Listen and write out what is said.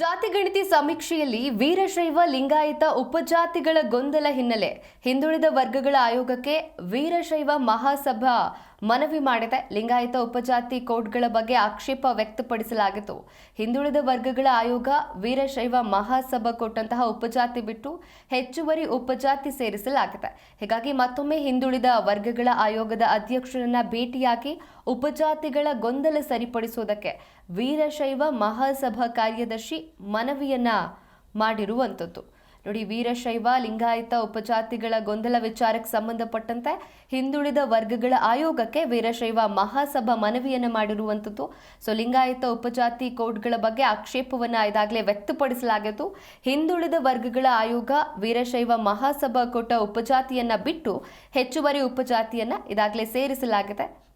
ಜಾತಿಗಣತಿ ಸಮೀಕ್ಷೆಯಲ್ಲಿ ವೀರಶೈವ ಲಿಂಗಾಯತ ಉಪಜಾತಿಗಳ ಗೊಂದಲ ಹಿನ್ನೆಲೆ ಹಿಂದುಳಿದ ವರ್ಗಗಳ ಆಯೋಗಕ್ಕೆ ವೀರಶೈವ ಮಹಾಸಭಾ ಮನವಿ ಮಾಡಿದೆ. ಲಿಂಗಾಯತ ಉಪಜಾತಿ ಕೋಡ್ಗಳ ಬಗ್ಗೆ ಆಕ್ಷೇಪ ವ್ಯಕ್ತಪಡಿಸಲಾಗಿತ್ತು. ಹಿಂದುಳಿದ ವರ್ಗಗಳ ಆಯೋಗ ವೀರಶೈವ ಮಹಾಸಭಾ ಕೊಟ್ಟಂತಹ ಉಪಜಾತಿ ಬಿಟ್ಟು ಹೆಚ್ಚುವರಿ ಉಪಜಾತಿ ಸೇರಿಸಲಾಗಿದೆ. ಹೀಗಾಗಿ ಮತ್ತೊಮ್ಮೆ ಹಿಂದುಳಿದ ವರ್ಗಗಳ ಆಯೋಗದ ಅಧ್ಯಕ್ಷರನ್ನ ಭೇಟಿಯಾಗಿ ಉಪಜಾತಿಗಳ ಗೊಂದಲ ಸರಿಪಡಿಸುವುದಕ್ಕೆ ವೀರಶೈವ ಮಹಾಸಭಾ ಕಾರ್ಯದರ್ಶಿ ಮನವಿಯನ್ನ ಮಾಡಿರುವಂಥದ್ದು. ನೋಡಿ, ವೀರಶೈವ, ಲಿಂಗಾಯತ ಉಪಜಾತಿಗಳ ಗೊಂದಲ ವಿಚಾರಕ್ಕೆ ಸಂಬಂಧಪಟ್ಟಂತೆ ಹಿಂದುಳಿದ ವರ್ಗಗಳ ಆಯೋಗಕ್ಕೆ ವೀರಶೈವ ಮಹಾಸಭಾ ಮನವಿಯನ್ನು ಮಾಡಿರುವಂಥದ್ದು. ಸೊ ಲಿಂಗಾಯತ ಉಪಜಾತಿ ಕೋಡ್ಗಳ ಬಗ್ಗೆ ಆಕ್ಷೇಪವನ್ನು ಇದಾಗಲೇ ವ್ಯಕ್ತಪಡಿಸಲಾಗಿತ್ತು ಹಿಂದುಳಿದ ವರ್ಗಗಳ ಆಯೋಗ ವೀರಶೈವ ಮಹಾಸಭಾ ಕೊಟ್ಟ ಉಪಜಾತಿಯನ್ನ ಬಿಟ್ಟು ಹೆಚ್ಚುವರಿ ಉಪಜಾತಿಯನ್ನ ಇದಾಗಲೇ ಸೇರಿಸಲಾಗಿದೆ.